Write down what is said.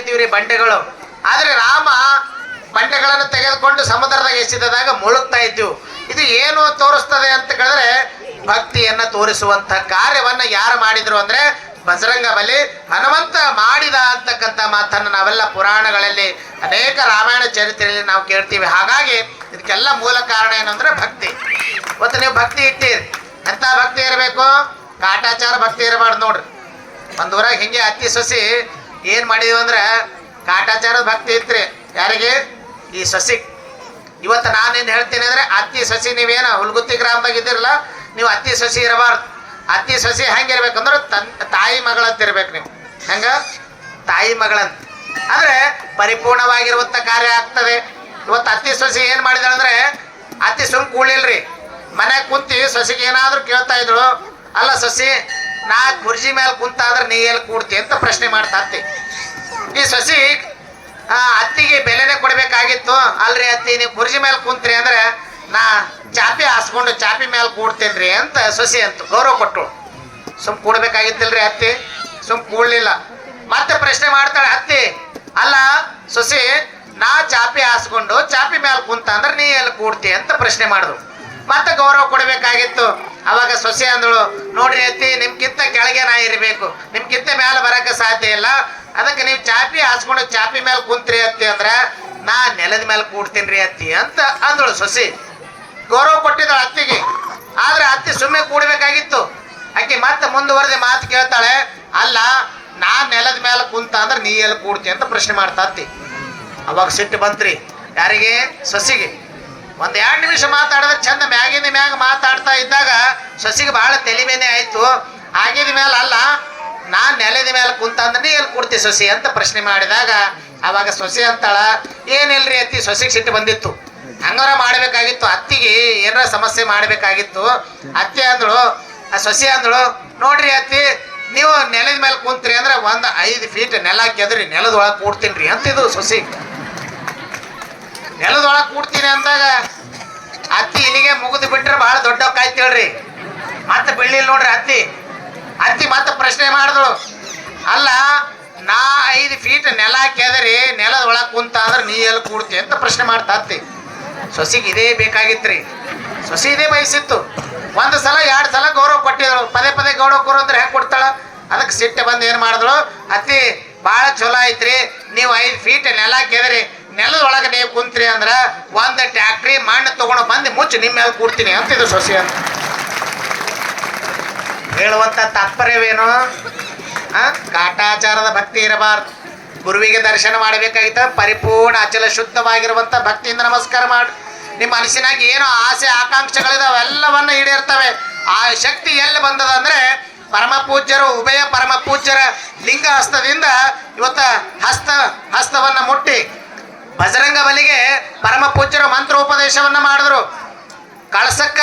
ಇದ್ದೀವ್ರಿ ಬಂಡೆಗಳು. ಆದ್ರೆ ರಾಮ ಬಂಡೆಗಳನ್ನು ತೆಗೆದುಕೊಂಡು ಸಮುದ್ರದಾಗ ಎಸೆದಾಗ ಮುಳುಗ್ತಾ ಇದ್ದೀವಿ ಇದು ಏನು ತೋರಿಸ್ತದೆ ಅಂತ ಕೇಳಿದ್ರೆ ಭಕ್ತಿಯನ್ನ ತೋರಿಸುವಂತ ಕಾರ್ಯವನ್ನ ಯಾರು ಮಾಡಿದ್ರು ಅಂದ್ರೆ ಬಜರಂಗ ಬಲಿ ಹನುಮಂತ ಮಾಡಿದ ಅಂತಕ್ಕಂಥ ಮಾತನ್ನ ನಾವೆಲ್ಲ ಪುರಾಣಗಳಲ್ಲಿ ಅನೇಕ ರಾಮಾಯಣ ಚರಿತ್ರೆಯಲ್ಲಿ ನಾವು ಕೇಳ್ತೀವಿ. ಹಾಗಾಗಿ ಇದಕ್ಕೆಲ್ಲ ಮೂಲ ಕಾರಣ ಏನು ಅಂದ್ರೆ ಭಕ್ತಿ. ಇವತ್ತು ನೀವು ಭಕ್ತಿ ಇಟ್ಟಿರಿ. ಎಂಥ ಭಕ್ತಿ ಇರಬೇಕು? ಕಾಟಾಚಾರ ಭಕ್ತಿ ಇರಬಾರ್ದು ನೋಡ್ರಿ. ಒಂದು ಊರಾಗ ಹಿಂಗೆ ಅತ್ತಿ ಸೊಸಿ ಏನು ಮಾಡಿದ್ವಿ ಅಂದ್ರೆ ಕಾಟಾಚಾರದ ಭಕ್ತಿ ಇತ್ರಿ ಯಾರಿಗೆ? ಈ ಸಸಿ. ಇವತ್ತು ನಾನೇನು ಹೇಳ್ತೀನಿ ಅಂದ್ರೆ ಅತ್ತಿ ಸಸಿ ನೀವೇನು ಹುಲ್ಗುತ್ತಿ ಗ್ರಾಮದಾಗ ಇದ್ದಿರಲ್ಲ, ನೀವು ಅತ್ತಿ ಸಸಿ ಇರಬಾರ್ದು. ಅತ್ತಿ ಸಸಿ ಹೆಂಗಿರ್ಬೇಕಂದ್ರೆ ತನ್, ತಾಯಿ ಮಗಳಂತ ಇರ್ಬೇಕು ನೀವು. ಹೆಂಗ? ತಾಯಿ ಮಗಳಂತ. ಅಂದ್ರೆ ಪರಿಪೂರ್ಣವಾಗಿರುವಂತ ಕಾರ್ಯ ಆಗ್ತದೆ. ಇವತ್ತು ಅತ್ತಿ ಸಸಿ ಏನು ಮಾಡಿದಾಳೆ ಅಂದ್ರೆ ಅತ್ತಿ ಸುಮ್ ಕೂಳಿಲ್ರಿ ಮನ್ಯಾಗ ಕುಂತಿ ಸಸಿಗೆ ಏನಾದರೂ ಕೇಳ್ತಾ ಇದ್ರು ಅಲ್ಲ ಸೊಸಿ ನಾ ಕುರ್ಜಿ ಮೇಲೆ ಕುಂತಾದ್ರೆ ನೀ ಎಲ್ಲಿ ಕೂಡ್ತಿ ಅಂತ ಪ್ರಶ್ನೆ ಮಾಡ್ತಾ ಈ ಸಸಿ ಅತ್ತಿಗೆ ಬೆಲೆನೇ ಕೊಡ್ಬೇಕಾಗಿತ್ತು. ಅಲ್ರಿ ಅತ್ತಿ, ನೀವು ಕುರ್ಜಿ ಮೇಲೆ ಕುಂತ್ರಿ ಅಂದ್ರೆ ನಾ ಚಾಪಿ ಹಾಸ್ಕೊಂಡು ಚಾಪಿ ಮೇಲೆ ಕೂಡ್ತೇನ್ರಿ ಅಂತ ಸಸಿ ಅಂತ ಗೌರವ ಕೊಟ್ಟು ಸುಮ್ ಕೂಡ್ಬೇಕಾಗಿತ್ತಿಲ್ರಿ ಅತ್ತಿ? ಸುಮ್ ಕೂಡ್ಲಿಲ್ಲ. ಮತ್ತೆ ಪ್ರಶ್ನೆ ಮಾಡ್ತಾಳೆ, ಅತ್ತಿ, ಅಲ್ಲ ಸೊಸಿ, ನಾ ಚಾಪಿ ಹಾಸ್ಕೊಂಡು ಚಾಪಿ ಮೇಲೆ ಕುಂತ ಅಂದ್ರೆ ನೀ ಎಲ್ಲಿ ಕೂಡ್ತಿ? ಅಂತ ಪ್ರಶ್ನೆ ಮಾಡಿದ್ರು. ಮತ್ತೆ ಗೌರವ ಕೊಡಬೇಕಾಗಿತ್ತು. ಅವಾಗ ಸೊಸೆ ಅಂದಳು, ನೋಡ್ರಿ ಅತ್ತಿ, ನಿಮ್ಗಿಂತ ಕೆಳಗೆ ನಾ ಇರಬೇಕು. ನಿಮ್ಗಿಂತ ಮೇಲೆ ಬರಕ್ಕೆ ಸಾಧ್ಯ ಇಲ್ಲ. ಅದಕ್ಕೆ ನೀವು ಚಾಪಿ ಹಾಸ್ಕೊಂಡು ಚಾಪಿ ಮೇಲೆ ಕುಂತ್ರಿ ಅತ್ತಿ ಅಂದ್ರೆ, ನಾ ನೆಲದ ಮೇಲೆ ಕೂಡ್ತೀನಿ ರೀ ಅತ್ತಿ ಅಂತ ಅಂದಳು ಸೊಸಿ. ಗೌರವ ಕೊಟ್ಟಿದ್ದಳು ಅತ್ತಿಗೆ. ಆದ್ರೆ ಅತ್ತಿ ಸುಮ್ಮನೆ ಕೂಡಬೇಕಾಗಿತ್ತು. ಆಕೆ ಮತ್ತೆ ಮುಂದುವರೆದ ಮಾತು ಕೇಳ್ತಾಳೆ, ಅಲ್ಲ, ನಾ ನೆಲದ ಮೇಲೆ ಕುಂತ ಅಂದ್ರೆ ನೀ ಎಲ್ಲಿ ಕೂಡ್ತಿ? ಅಂತ ಪ್ರಶ್ನೆ ಮಾಡ್ತಾ ಅತ್ತಿ. ಅವಾಗ ಸಿಟ್ಟು ಬಂತ್ರಿ. ಯಾರಿಗೆ? ಸೊಸಿಗೆ. ಒಂದ್ ಎರಡು ನಿಮಿಷ ಮಾತಾಡಿದ್ರೆ ಚಂದ ಮ್ಯಾಗಿನ ಮ್ಯಾಗ ಮಾತಾಡ್ತಾ ಇದ್ದಾಗ ಸಸಿಗೆ ಬಹಳ ತಲೆಮೇನೆ ಆಯ್ತು. ಆಗಿದ ಮೇಲೆ ಅಲ್ಲ ನಾ ನೆಲದ ಮೇಲೆ ಕುಂತ ಅಂದ್ರೆ ನೀ ಎಲ್ಲಿ ಕೂಡ್ತಿ ಸೊಸಿ ಅಂತ ಪ್ರಶ್ನೆ ಮಾಡಿದಾಗ, ಅವಾಗ ಸೊಸಿ ಅಂತಾಳ, ಏನಿಲ್ರಿ ಅತ್ತಿ, ಸೊಸಿಗೆ ಸಿಟ್ಟು ಬಂದಿತ್ತು. ಹಂಗಾರ ಮಾಡಬೇಕಾಗಿತ್ತು, ಅತ್ತಿಗೆ ಏನಾರ ಸಮಸ್ಯೆ ಮಾಡಬೇಕಾಗಿತ್ತು. ಅತ್ತೆ ಅಂದಳು, ಆ ಸೊಸಿ ಅಂದಳು, ನೋಡ್ರಿ ಅತ್ತಿ, ನೀವು ನೆಲದ ಮೇಲೆ ಕುಂತ್ರಿ ಅಂದ್ರೆ ಒಂದು ಐದು ಫೀಟ್ ನೆಲ ಕೆದ್ರಿ, ನೆಲದೊಳಗೆ ಕೂಡ್ತೀನಿ ಅಂತಿದ್ದು ಸೊಸಿ. ನೆಲದೊಳಗೆ ಕೂಡ್ತೀನಿ ಅಂದಾಗ ಅತ್ತಿ ಇಲ್ಲಿಗೆ ಮುಗಿದು ಬಿಟ್ರೆ ಬಹಳ ದೊಡ್ಡ ಕಾಯ್ತೇಳ್ರಿ ಮತ್ತೆ ಬೆಳ್ಳಿಲ್ ನೋಡ್ರಿ ಅತ್ತಿ. ಅತ್ತಿ ಮತ್ತೆ ಪ್ರಶ್ನೆ ಮಾಡಿದಳು. ಅಲ್ಲ, ನಾ ಐದು ಫೀಟ್ ನೆಲ ಕೆದರಿ ನೆಲದ ಒಳಗೆ ಕುಂತ ಅಂದ್ರೆ ನೀ ಎಲ್ಲಿ ಕೂಡ್ತಿ ಅಂತ ಪ್ರಶ್ನೆ ಮಾಡ್ತಾ ಅತ್ತಿ. ಸೊಸಿಗೆ ಇದೇ ಬೇಕಾಗಿತ್ರಿ. ಸೊಸಿ ಇದೇ ಬಯಸಿತ್ತು. ಒಂದು ಸಲ, ಎರಡು ಸಲ ಗೌರವ ಕೊಟ್ಟಿದ್ರು ಪದೇ ಪದೇ ಗೌರವ ಕೊಡು ಅಂದ್ರೆ ಹೆಂಗೆ ಕೊಡ್ತಾಳ? ಅದಕ್ಕೆ ಸಿಟ್ಟು ಬಂದು ಏನು ಮಾಡಿದ್ರು ಅತ್ತಿ, ಭಾಳ ಚಲೋ ಐತ್ರಿ ನೀವು ಐದು ಫೀಟ್ ನೆಲ ಕೆದರಿ ನೆಲದ ಒಳಗೆ ನೀವು ಕುಂತ್ರಿ ಅಂದ್ರೆ ಒಂದು ಟ್ಯಾಕ್ಟ್ರಿ ಮಣ್ಣು ತಗೊಂಡು ಬಂದು ಮುಚ್ಚಿ ನಿಮ್ಮ ಮೇಲೆ ಕೂಡ್ತೀನಿ ಅಂತಿದ್ರು ಸೊಸೆ ಅಂತ. ಹೇಳುವಂತ ತಾತ್ಪರ್ಯವೇನು? ಕಾಟಾಚಾರದ ಭಕ್ತಿ ಇರಬಾರ್ದು. ಗುರುವಿಗೆ ದರ್ಶನ ಮಾಡಬೇಕಾಗಿತ್ತ. ಪರಿಪೂರ್ಣ ಅಚಲ ಶುದ್ಧವಾಗಿರುವಂತ ಭಕ್ತಿಯಿಂದ ನಮಸ್ಕಾರ ಮಾಡಿ ನಿಮ್ಮ ಮನಸ್ಸಿನಾಗ ಏನೋ ಆಸೆ, ಆಕಾಂಕ್ಷೆಗಳಿದಾವೆ, ಎಲ್ಲವನ್ನ ಈಡೇರ್ತವೆ. ಆ ಶಕ್ತಿ ಎಲ್ಲಿ ಬಂದದ ಅಂದ್ರೆ ಪರಮ ಪೂಜ್ಯರು, ಉಭಯ ಪರಮ ಪೂಜ್ಯರ ಲಿಂಗ ಹಸ್ತದಿಂದ ಇವತ್ತ ಹಸ್ತ ಹಸ್ತವನ್ನ ಮುಟ್ಟಿ ಬಜರಂಗ ಬಲಿಗೆ ಪರಮ ಪೂಜ್ಯರು ಮಂತ್ರೋಪದೇಶವನ್ನ ಮಾಡಿದ್ರು. ಕಳಸಕ್ಕ